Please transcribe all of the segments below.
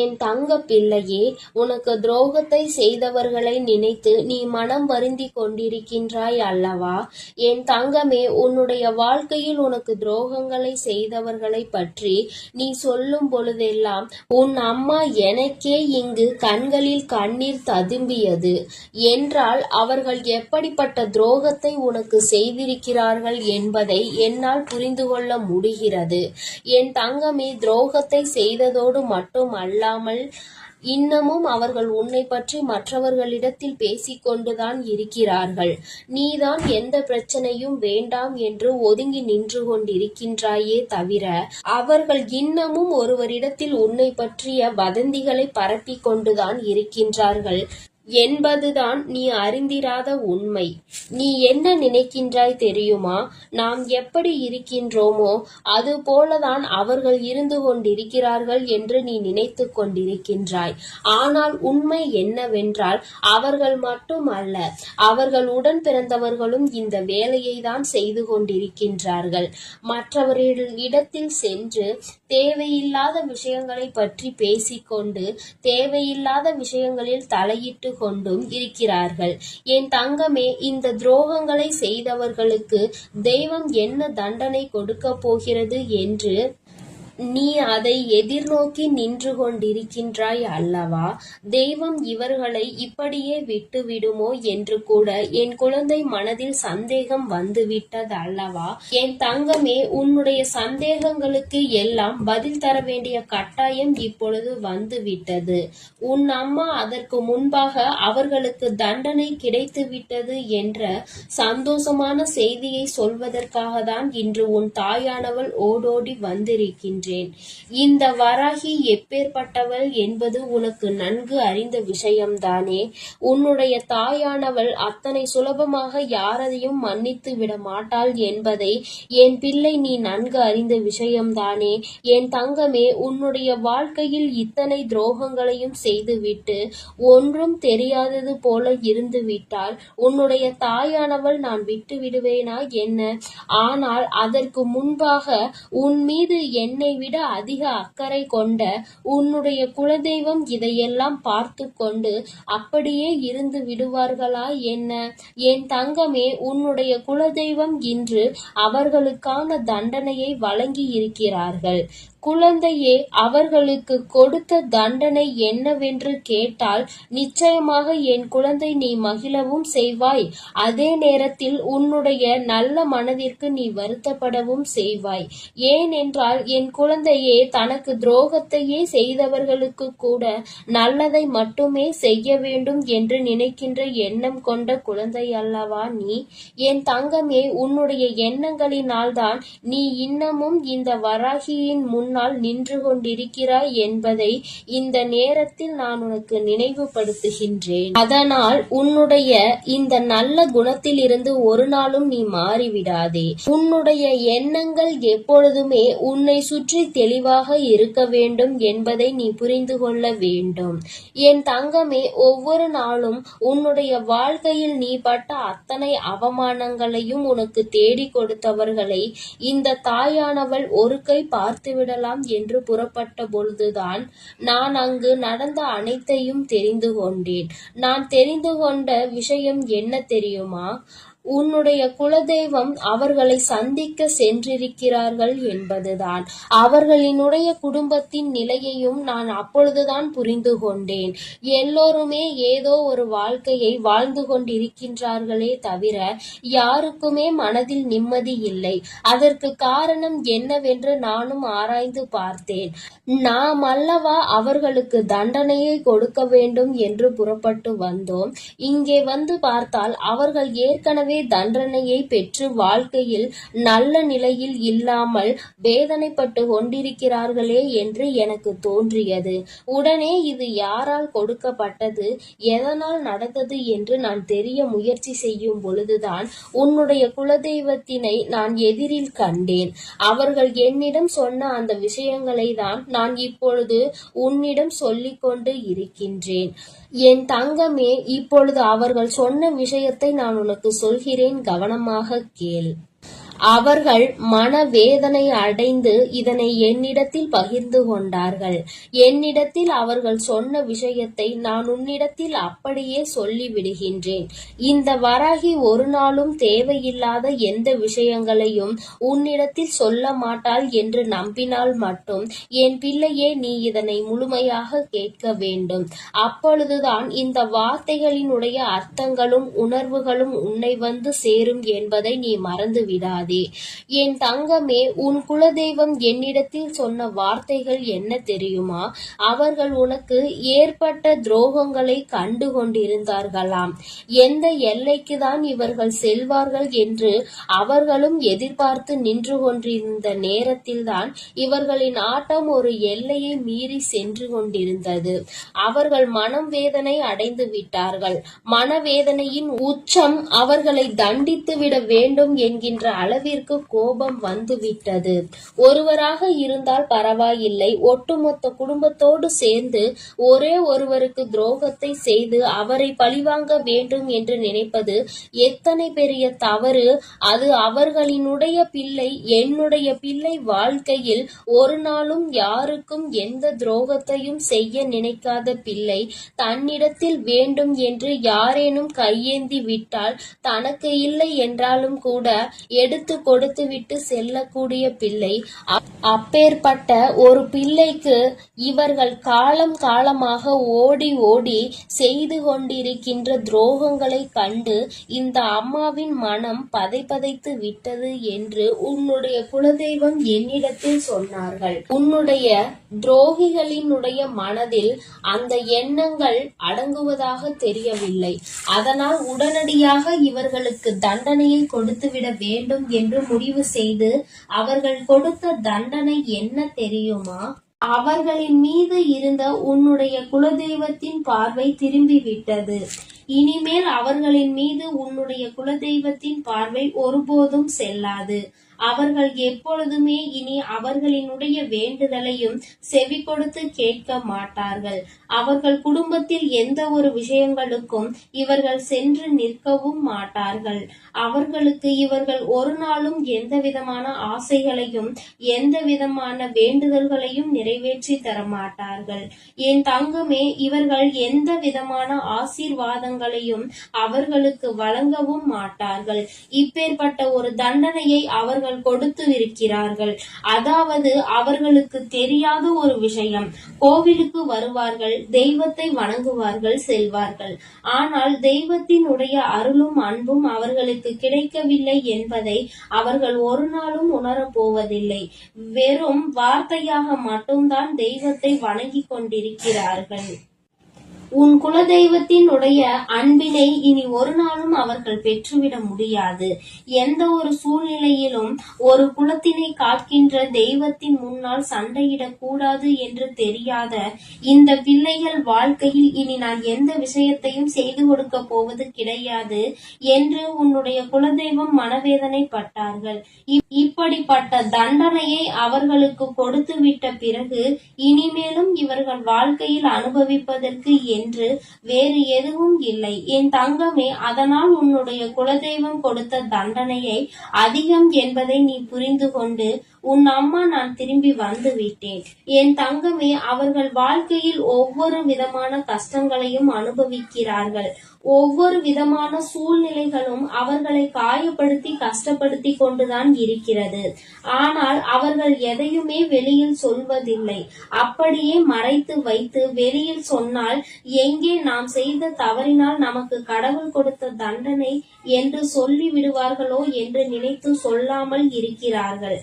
என் தங்க பிள்ளையே உனக்கு துரோகத்தை செய்தவர்களை நினைத்து நீ மனம் வருந்தி கொண்டிருக்கின்றாய் அல்லவா? என் தங்கமே உன்னுடைய வாழ்க்கையில் உனக்கு துரோகங்களை செய்தவர்களை பற்றி நீ சொல்லும் பொழுதெல்லாம் உன் அம்மா எனக்கே இங்கு கண்களில் கண்ணீர் ததும்பியது. என்றால் அவர்கள் எப்படிப்பட்ட துரோகத்தை உனக்கு செய்திருக்கிறார்கள் என்பதை என்னால் புரிந்து கொள்ள முடிகிறது. என் தங்கமே துரோகத்தை செய்ததோடு மட்டும் அல்லாமல் இன்னமும் அவர்கள் உன்னை பற்றி மற்றவர்களிடத்தில் பேசிக்கொண்டுதான் இருக்கிறார்கள். நீதான் எந்த பிரச்சனையும் வேண்டாம் என்று ஒதுங்கி நின்று கொண்டிருக்கின்றாயே தவிர அவர்கள் இன்னமும் ஒருவரிடத்தில் உன்னை பற்றிய வதந்திகளை பரப்பிக் கொண்டுதான் இருக்கின்றார்கள். என்பதுதான் நீ அறிந்திராத உண்மை. நீ என்ன நினைக்கின்றாய் தெரியுமா? நாம் எப்படி இருக்கின்றோமோ அது போலதான் அவர்கள் இருந்து கொண்டிருக்கிறார்கள் என்று நீ நினைத்து கொண்டிருக்கின்றாய். ஆனால் உண்மை என்னவென்றால் அவர்கள் மட்டும் அல்ல அவர்கள் உடன் பிறந்தவர்களும் இந்த வேலையை தான் செய்து கொண்டிருக்கின்றார்கள். மற்றவர்கள் இடத்தில் சென்று தேவையில்லாத விஷயங்களை பற்றி பேசிக்கொண்டு தேவையில்லாத விஷயங்களில் தலையிட்டு கொண்டும் இருக்கிறார்கள். என் தங்கமே இந்த துரோகங்களை செய்தவர்களுக்கு தெய்வம் என்ன தண்டனை கொடுக்க போகிறது என்று நீ அதை எதிர்நோக்கி நின்று கொண்டிருக்கின்றாய் அல்லவா? தெய்வம் இவர்களை இப்படியே விட்டுவிடுமோ என்று கூட என் குழந்தை மனதில் சந்தேகம் வந்துவிட்டது அல்லவா? என் தங்கமே உன்னுடைய சந்தேகங்களுக்கு எல்லாம் பதில் தர வேண்டிய கட்டாயம் இப்பொழுது வந்துவிட்டது. உன் அம்மா அதற்கு முன்பாக அவர்களுக்கு தண்டனை கிடைத்துவிட்டது என்ற சந்தோஷமான செய்தியை சொல்வதற்காக தான் இன்று உன் தாயானவள் ஓடோடி என்றேன். இந்த வராகி எப்பேற்பட்டவள் என்பது உனக்கு நன்கு அறிந்த விஷயம்தானே. உன்னுடைய தாயானவள் அத்தனை சுலபமாக யாரையும் மன்னித்து விட மாட்டாள் என்பதை என் பிள்ளை நீ நன்கு அறிந்த விஷயம்தானே. என் தங்கமே உன்னுடைய வாழ்க்கையில் இத்தனை துரோகங்களையும் செய்துவிட்டு ஒன்றும் தெரியாதது போல இருந்து விட்டால் உன்னுடைய தாயானவள் நான் விட்டு விடுவேனா என்ன? ஆனால் அதற்கு முன்பாக உன் மீது என்னை விட அதிக அக்கறை கொண்ட உன்னுடைய குலதெய்வம் இதையெல்லாம் பார்த்து கொண்டு அப்படியே இருந்து விடுவார்களா என்ன? என் தங்கமே உன்னுடைய குலதெய்வம் இன்று அவர்களுக்கான தண்டனையை வழங்கி இருக்கிறார்கள் குழந்தையே அவர்களுக்கு கொடுத்த தண்டனை என்னவென்று கேட்டால் நிச்சயமாக என் குழந்தை நீ மகிழவும் செய்வாய். அதே நேரத்தில் உன்னுடைய நல்ல மனதிற்கு நீ வருத்தப்படவும் செய்வாய். ஏனென்றால் என் குழந்தையே தனக்கு துரோகத்தையே செய்தவர்களுக்கு கூட நல்லதை மட்டுமே செய்ய வேண்டும் என்று நினைக்கின்ற எண்ணம் கொண்ட குழந்தை அல்லவா நீ? என் தங்கமே உன்னுடைய எண்ணங்களினால்தான் நீ இன்னமும் இந்த வராகியின் முன் முன்னால் நின்று கொண்டிருக்கிறாய் என்பதை இந்த நேரத்தில் நான் உனக்கு நினைவுபடுத்துகின்றேன். அதனால் உன்னுடைய இந்த நல்ல குணத்திலிருந்து ஒரு நாளும் நீ மாறிவிடாதே. உன்னுடைய எண்ணங்கள் எப்பொழுதுமே உன்னை சுற்றி தெளிவாக இருக்க வேண்டும் என்பதை நீ புரிந்து கொள்ள வேண்டும். என் தங்கமே ஒவ்வொரு நாளும் உன்னுடைய வாழ்க்கையில் நீ பட்ட அத்தனை அவமானங்களையும் உனக்கு தேடி கொடுத்தவர்களை இந்த தாயானவள் ஒரு கை பார்த்துவிட விடலாம் என்று புறப்பட்ட பொழுதுதான் நான் அங்கு நடந்த அனைத்தையும் தெரிந்து கொண்டேன். நான் தெரிந்து கொண்ட விஷயம் என்ன தெரியுமா? உன்னுடைய குலதெய்வம் அவர்களை சந்திக்க சென்றிருக்கிறார்கள் என்பதுதான். அவர்களினுடைய குடும்பத்தின் நிலையையும் நான் அப்பொழுதுதான் புரிந்து கொண்டேன். எல்லோருமே ஏதோ ஒரு வாழ்க்கையை வாழ்ந்து கொண்டிருக்கின்றார்களே தவிர யாருக்குமே மனதில் நிம்மதி இல்லை. அதற்கு காரணம் என்னவென்று நானும் ஆராய்ந்து பார்த்தேன். நாம் அல்லவா அவர்களுக்கு தண்டனையை கொடுக்க வேண்டும் என்று புறப்பட்டு வந்தோம். இங்கே வந்து பார்த்தால் அவர்கள் ஏற்கனவே தண்டனையை பெற்று வாழ்க்கையில் நல்ல நிலையில் இல்லாமல் வேதனைப்பட்டு கொண்டிருக்கிறார்களே என்று எனக்கு தோன்றியது. உடனே இது யாரால் கொடுக்கப்பட்டது? எதனால் நடந்தது என்று நான் தெரிய முயற்சி செய்யும் பொழுதுதான் உன்னுடைய குலதெய்வத்தினை நான் எதிரில் கண்டேன். அவர்கள் என்னிடம் சொன்ன அந்த விஷயங்களை தான் நான் இப்பொழுது உன்னிடம் சொல்லிக்கொண்டு இருக்கின்றேன். என் தங்கமே இப்பொழுது அவர்கள் சொன்ன விஷயத்தை நான் உனக்கு சொல்கிறேன். சொல்கிறேன் கவனமாகக் கேள். அவர்கள் மனவேதனை அடைந்து இதனை என்னிடத்தில் பகிர்ந்து கொண்டார்கள். என்னிடத்தில் அவர்கள் சொன்ன விஷயத்தை நான் உன்னிடத்தில் அப்படியே சொல்லிவிடுகின்றேன். இந்த வராகி ஒரு நாளும் தேவையில்லாத எந்த விஷயங்களையும் உன்னிடத்தில் சொல்ல மாட்டாள் என்று நம்பினால் மட்டும் என் பிள்ளையே நீ இதனை முழுமையாக கேட்க வேண்டும். அப்பொழுதுதான் இந்த வார்த்தைகளினுடைய அர்த்தங்களும் உணர்வுகளும் உன்னை வந்து சேரும் என்பதை நீ மறந்துவிடாது. சொல்லாதே. என் தங்கமே உன் குலதெய்வம் என்னிடத்தில் சொன்ன வார்த்தைகள் என்ன தெரியுமா? அவர்கள் உனக்கு ஏற்பட்ட துரோகங்களை கண்டு கொண்டிருந்தார்களாம் எந்த எல்லைக்கு தான் இவர்கள் செல்வார்கள் என்று அவர்களும் எதிர்பார்த்து நின்று கொண்டிருந்த நேரத்தில்தான் இவர்களின் ஆட்டம் ஒரு எல்லையை மீறி சென்று கொண்டிருந்தது. அவர்கள் மனம் வேதனை அடைந்து விட்டார்கள். மனவேதனையின் உச்சம் அவர்களை தண்டித்து விட வேண்டும் என்கின்ற அளவிற்கு கோபம் வந்துவிட்டது. ஒருவராக இருந்தால் பரவாயில்லை. ஒட்டுமொத்த குடும்பத்தோடு சேர்ந்து ஒரே ஒருவருக்கு துரோகத்தை செய்து அவரை பழிவாங்க வேண்டும் என்று நினைப்பது எத்தனை பெரிய தவறு. அது அவர்களினுடைய பிள்ளை என்னுடைய பிள்ளை வாழ்க்கையில் ஒரு நாளும் யாருக்கும் எந்த துரோகத்தையும் செய்ய நினைக்காத பிள்ளை. தன்னிடத்தில் வேண்டும் என்று யாரேனும் கையேந்தி விட்டால் தனக்கு இல்லை என்றாலும் கூட எடுத்து கொடுத்துவிட்டு செல்லக்கூடிய பிள்ளை அப்பேற்பட்ட ஒரு பிள்ளைக்கு இவர்கள் காலம் காலமாக ஓடி ஓடி செய்து கொண்டிருக்கின்ற துரோகங்களை கண்டு இந்த அம்மாவின் மனம் பதைப்பதைத்து விட்டது என்று உன்னுடைய குலதெய்வம் என்னிடத்தில் சொன்னார்கள். உன்னுடைய துரோகிகளினுடைய மனதில் அந்த எண்ணங்கள் அடங்குவதாக தெரியவில்லை. அதனால் உடனடியாக இவர்களுக்கு தண்டனையை கொடுத்துவிட வேண்டும் என்று முடிவு செய்து அவர்கள் கொடுத்த தண்டனை என்ன தெரியுமா? அவர்களின் மீது இருந்த உன்னுடைய குலதெய்வத்தின் பார்வை திரும்பி விட்டது இனிமேல் அவர்களின் மீது உன்னுடைய குலதெய்வத்தின் பார்வை ஒருபோதும் செல்லாது. அவர்கள் எப்பொழுதுமே இனி அவர்களினுடைய வேண்டுதலையும் செவி கொடுத்து கேட்க மாட்டார்கள். அவர்கள் குடும்பத்தில் எந்த ஒரு விஷயங்களுக்கும் இவர்கள் சென்று நிற்கவும் மாட்டார்கள். அவர்களுக்கு இவர்கள் ஒரு நாளும் எந்த விதமான ஆசைகளையும் எந்த விதமான வேண்டுதல்களையும் நிறைவேற்றி தர மாட்டார்கள் என் தங்கமே இவர்கள் எந்த விதமான ஆசீர்வாதங்கள் ஆசீர்வாதங்களையும் அவர்களுக்கு வழங்கவும் மாட்டார்கள். இப்பேற்பட்ட ஒரு தண்டனையை அவர்கள் கொடுத்து இருக்கிறார்கள். அதாவது அவர்களுக்கு தெரியாத ஒரு விஷயம். கோவிலுக்கு வருவார்கள் தெய்வத்தை வணங்குவார்கள் செல்வார்கள். ஆனால் தெய்வத்தினுடைய அருளும் அன்பும் அவர்களுக்கு கிடைக்கவில்லை என்பதை அவர்கள் ஒரு நாளும் உணரப் போவதில்லை. வெறும் வார்த்தையாக மட்டும்தான் தெய்வத்தை வணங்கிக் கொண்டிருக்கிறார்கள். உன் குலதெய்வத்தினுடைய அன்பினை இனி ஒரு நாளும் அவர்கள் பெற்றுவிட முடியாது. எந்த ஒரு சூழ்நிலையிலும் ஒரு குலத்தினை காக்கின்ற தெய்வத்தின் முன்னால் சண்டையிடக் கூடாது என்று தெரியாத இந்த பிள்ளைகள் வாழ்க்கையில் இனி நான் எந்த விஷயத்தையும் செய்து கொடுக்க போவது கிடையாது என்று உன்னுடைய குலதெய்வம் மனவேதனைப்பட்டார்கள். இப்- இப்படிப்பட்ட தண்டனையை அவர்களுக்கு கொடுத்து விட்ட பிறகு இனிமேலும் இவர்கள் வாழ்க்கையில் அனுபவிப்பதற்கு என்று வேறு எதுவும் இல்லை. என் தங்கமே அதனால் உன்னுடைய குலதெய்வம் கொடுத்த தண்டனையை அதிகம் என்பதை நீ புரிந்து கொண்டு உன் அம்மா நான் திரும்பி வந்து விட்டேன். என் தங்கமே அவர்கள் வாழ்க்கையில் ஒவ்வொரு விதமான கஷ்டங்களையும் அனுபவிக்கிறார்கள். ஒவ்வொரு விதமான சூழ்நிலைகளும் அவர்களை காயப்படுத்தி கஷ்டப்படுத்தி கொண்டுதான் இருக்கிறது. ஆனால் அவர்கள் எதையுமே வெளியில் சொல்வதில்லை. அப்படியே மறைத்து வைத்து வெளியில் சொன்னால் எங்கே நாம் செய்த தவறினால் நமக்கு கடவுள் கொடுத்த தண்டனை என்று சொல்லி விடுவார்களோ என்று நினைத்து சொல்லாமல் இருக்கிறார்கள்.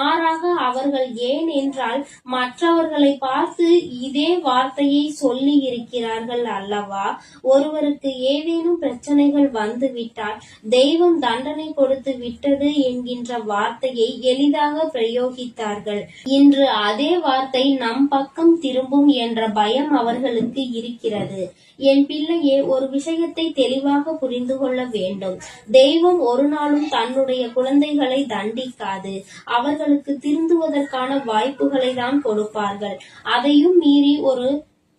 மாறாக அவர்கள் ஏன் என்றால் மற்றவர்களை பார்த்து இதே வார்த்தையை சொல்லி இருக்கிறார்கள் அல்லவா? ஒருவருக்கு ஏதேனும் பிரச்சனைகள் வந்துவிட்டால் தெய்வம் தண்டனை கொடுத்து விட்டது என்கின்ற வார்த்தையை எளிதாக பிரயோகித்தார்கள். இன்று அதே வார்த்தை நம் பக்கம் திரும்பும் என்ற பயம் அவர்களுக்கு இருக்கிறது. என் பிள்ளையே ஒரு விஷயத்தை தெளிவாக புரிந்து கொள்ள வேண்டும். தெய்வம் ஒரு நாளும் தன்னுடைய குழந்தைகளை தண்டிக்காது. அவர்கள் அவர்களுக்கு திருந்துவதற்கான வாய்ப்புகளை தான் கொடுப்பார்கள். அதையும் மீறி ஒரு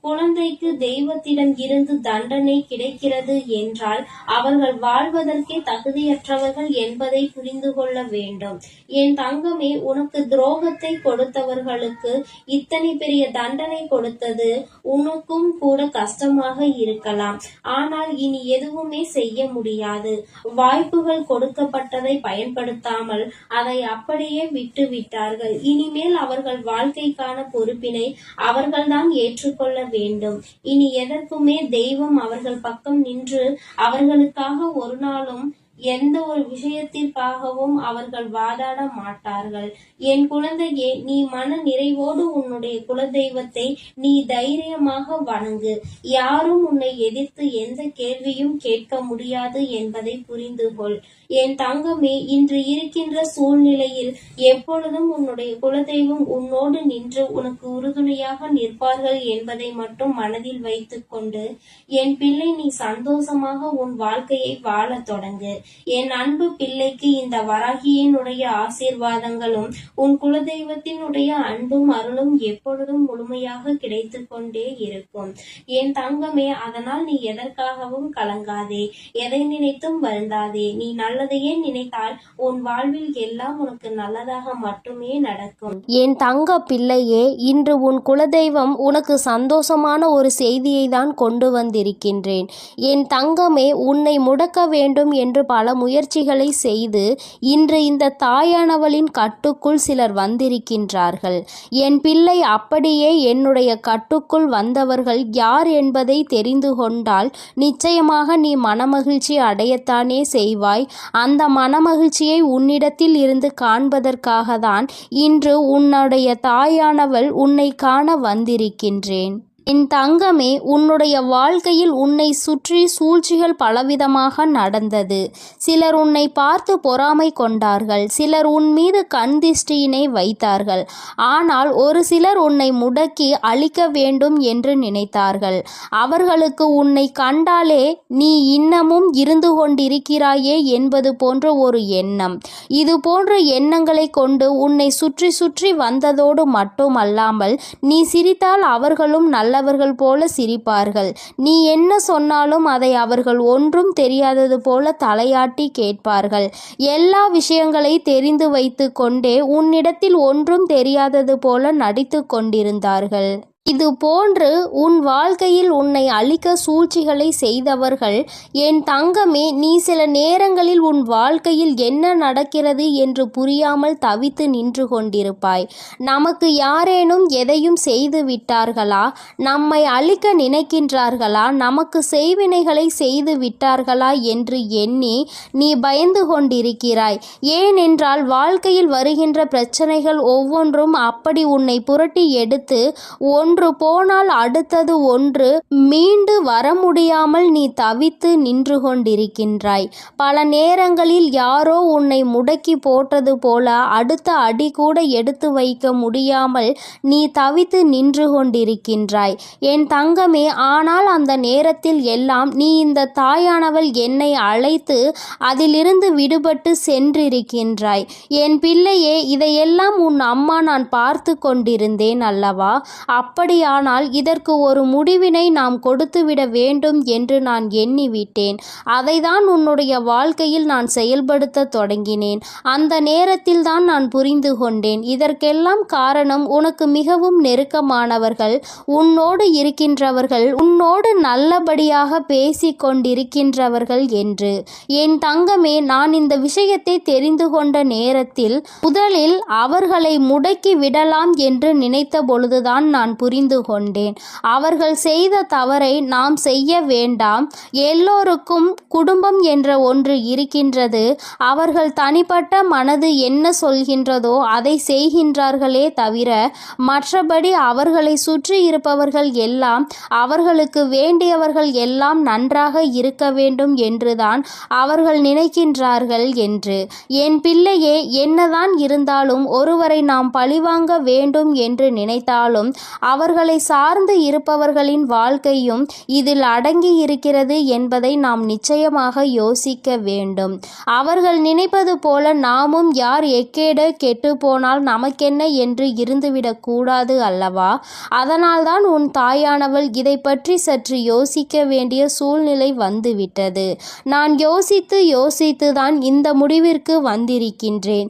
குழந்தைக்கு தெய்வத்திடம் இருந்து தண்டனை கிடைக்கிறது என்றால் அவர்கள் வாழ்வதற்கே தகுதியற்றவர்கள் என்பதை புரிந்து கொள்ள வேண்டும். என் தங்கமே உனக்கு துரோகத்தை கொடுத்தவர்களுக்கு இத்தனை பெரிய தண்டனை கொடுத்தது உனக்கும் கூட கஷ்டமாக இருக்கலாம். ஆனால் இனி எதுவுமே செய்ய முடியாது. வாய்ப்புகள் கொடுக்கப்பட்டதை பயன்படுத்தாமல் அதை அப்படியே விட்டு விட்டார்கள் இனிமேல் அவர்கள் வாழ்க்கைக்கான பொறுப்பினை அவர்கள்தான் ஏற்றுக்கொள்ள வேண்டும். இனி எதற்குமே தெய்வம் அவர்கள் பக்கம் நின்று அவர்களுக்காக ஒரு நாளும் எந்த ஒரு விஷயத்திற்காகவும் அவர்கள் வாதாட மாட்டார்கள். என் குழந்தையே நீ மன நிறைவோடு உன்னுடைய குலதெய்வத்தை நீ தைரியமாக வணங்கு. யாரும் உன்னை எதிர்த்து எந்த கேள்வியும் கேட்க முடியாது என்பதை புரிந்து கொள். என் தங்கமே இன்று இருக்கின்ற சூழ்நிலையில் எப்பொழுதும் உன்னுடைய குலதெய்வம் உன்னோடு நின்று உனக்கு உறுதுணையாக நிற்பார்கள் என்பதை மட்டும் மனதில் வைத்துக்கொண்டு என் பிள்ளை நீ சந்தோஷமாக உன் வாழ்க்கையை வாழத் தொடங்கு. என் அன்பு பிள்ளைக்கு இந்த வராகியினுடைய ஆசீர்வாதங்களும் உன் குலதெய்வத்தினுடைய அன்பும் அருளும் எப்பொழுதும் முழுமையாக கிடைத்து கொண்டே இருக்கும். என் தங்கமே அதனால் நீ எதற்காகவும் கலங்காதே. எதை நினைத்தும் வருந்தாதே. நீ நல்லதையே நினைத்தால் உன் வாழ்வில் எல்லாம் உனக்கு நல்லதாக மட்டுமே நடக்கும். என் தங்க பிள்ளையே இன்று உன் குலதெய்வம் உனக்கு சந்தோஷமான ஒரு செய்தியை தான் கொண்டு வந்திருக்கின்றேன். என் தங்கமே உன்னை முடக்க வேண்டும் என்று பல பல முயற்சிகளை செய்து இன்று இந்த தாயானவளின் கட்டுக்குள் சிலர் வந்திருக்கின்றார்கள். என் பிள்ளை அப்படியே என்னுடைய கட்டுக்குள் வந்தவர்கள் யார் என்பதை தெரிந்து கொண்டால் நிச்சயமாக நீ மனமகிழ்ச்சி அடையத்தானே செய்வாய். அந்த மனமகிழ்ச்சியை உன்னிடத்தில் இருந்து காண்பதற்காக தான் இன்று உன்னுடைய தாயானவள் உன்னை காண வந்திருக்கின்றேன். என் தங்கமே உன்னுடைய வாழ்க்கையில் உன்னை சுற்றி சூழ்ச்சிகள் பலவிதமாக நடந்தது. சிலர் உன்னை பார்த்து பொறாமை கொண்டார்கள். சிலர் உன் மீது கண் திஷ்டியினை வைத்தார்கள். ஆனால் ஒரு சிலர் உன்னை முடக்கி அழிக்க வேண்டும் என்று நினைத்தார்கள். அவர்களுக்கு உன்னை கண்டாலே நீ இன்னமும் இருந்து கொண்டிருக்கிறாயே என்பது போன்ற ஒரு எண்ணம். இது போன்ற எண்ணங்களை கொண்டு உன்னை சுற்றி சுற்றி வந்ததோடு மட்டுமல்லாமல் நீ சிரித்தால் அவர்களும் நல்ல நல்லவர்கள் போல சிரிப்பார்கள். நீ என்ன சொன்னாலும் அதை அவர்கள் ஒன்றும் தெரியாதது போல தலையாட்டி கேட்பார்கள். எல்லா விஷயங்களை தெரிந்து வைத்து கொண்டே உன்னிடத்தில் ஒன்றும் தெரியாதது போல நடித்து கொண்டிருந்தார்கள். இது போன்று உன் வாழ்க்கையில் உன்னை அழிக்க சூழ்ச்சிகளை செய்தவர்கள் என் தங்கமே நீ சில நேரங்களில் உன் வாழ்க்கையில் என்ன நடக்கிறது என்று புரியாமல் தவித்து நின்று கொண்டிருப்பாய். நமக்கு யாரேனும் எதையும் செய்து விட்டார்களா? நம்மை அழிக்க நினைக்கின்றார்களா? நமக்கு செய்வினைகளை செய்து விட்டார்களா என்று எண்ணி நீ பயந்து கொண்டிருக்கிறாய். ஏனென்றால் வாழ்க்கையில் வருகின்ற பிரச்சனைகள் ஒவ்வொன்றும் அப்படி உன்னை புரட்டி எடுத்து ஒன்று போனால் அடுத்தது ஒன்று. மீண்டு வர முடியாமல் நீ தவித்து நின்று கொண்டிருக்கின்றாய். பல நேரங்களில் யாரோ உன்னை முடக்கி போட்டது போல அடுத்த அடி கூட எடுத்து வைக்க முடியாமல் நீ தவித்து நின்று கொண்டிருக்கின்றாய். என் தங்கமே ஆனால் அந்த நேரத்தில் எல்லாம் நீ இந்த தாயானவள் என்னை அழைத்து அதிலிருந்து விடுபட்டு சென்றிருக்கின்றாய். என் பிள்ளையே இதையெல்லாம் உன் அம்மா நான் பார்த்து கொண்டிருந்தேன் அல்லவா? அப்ப அப்படியானால் இதற்கு ஒரு முடிவினை நாம் கொடுத்துவிட வேண்டும் என்று நான் எண்ணிவிட்டேன். அதைதான் உன்னுடைய வாழ்க்கையில் நான் செயல்படுத்த தொடங்கினேன். அந்த நேரத்தில் தான் நான் புரிந்து கொண்டேன். இதற்கெல்லாம் காரணம் உனக்கு மிகவும் நெருக்கமானவர்கள் உன்னோடு இருக்கின்றவர்கள் உன்னோடு நல்லபடியாக பேசிக் கொண்டிருக்கின்றவர்கள் என்று. என் தங்கமே நான் இந்த விஷயத்தை தெரிந்து கொண்ட நேரத்தில் முதலில் அவர்களை முடக்கி விடலாம் என்று நினைத்த பொழுதுதான் நான் புரிந்து புரிந்து கொண்டேன் அவர்கள் செய்த தவறை நாம் செய்ய வேண்டாம். எல்லோருக்கும் குடும்பம் என்ற ஒன்று இருக்கின்றது. அவர்கள் தனிப்பட்ட மனது என்ன சொல்கின்றதோ அதை செய்கின்றார்களே தவிர மற்றபடி அவர்களை சுற்றி இருப்பவர்கள் எல்லாம் அவர்களுக்கு வேண்டியவர்கள் எல்லாம் நன்றாக இருக்க வேண்டும் என்றுதான் அவர்கள் நினைக்கின்றார்கள் என்று. என் பிள்ளையே என்னதான் இருந்தாலும் ஒருவரை நாம் பழிவாங்க வேண்டும் என்று நினைத்தாலும் அவர்களை சார்ந்து இருப்பவர்களின் வாழ்க்கையும் இதில் அடங்கி இருக்கிறது என்பதை நாம் நிச்சயமாக யோசிக்க வேண்டும். அவர்கள் நினைப்பது போல நாமும் யார் எக்கேட கெட்டு போனால் நமக்கென்ன என்று இருந்துவிடக் கூடாது அல்லவா? அதனால்தான் உன் தாயானவள் இதை பற்றி சற்று யோசிக்க வேண்டிய சூழ்நிலை வந்துவிட்டது. நான் யோசித்து யோசித்துதான் இந்த முடிவிற்கு வந்திருக்கின்றேன்.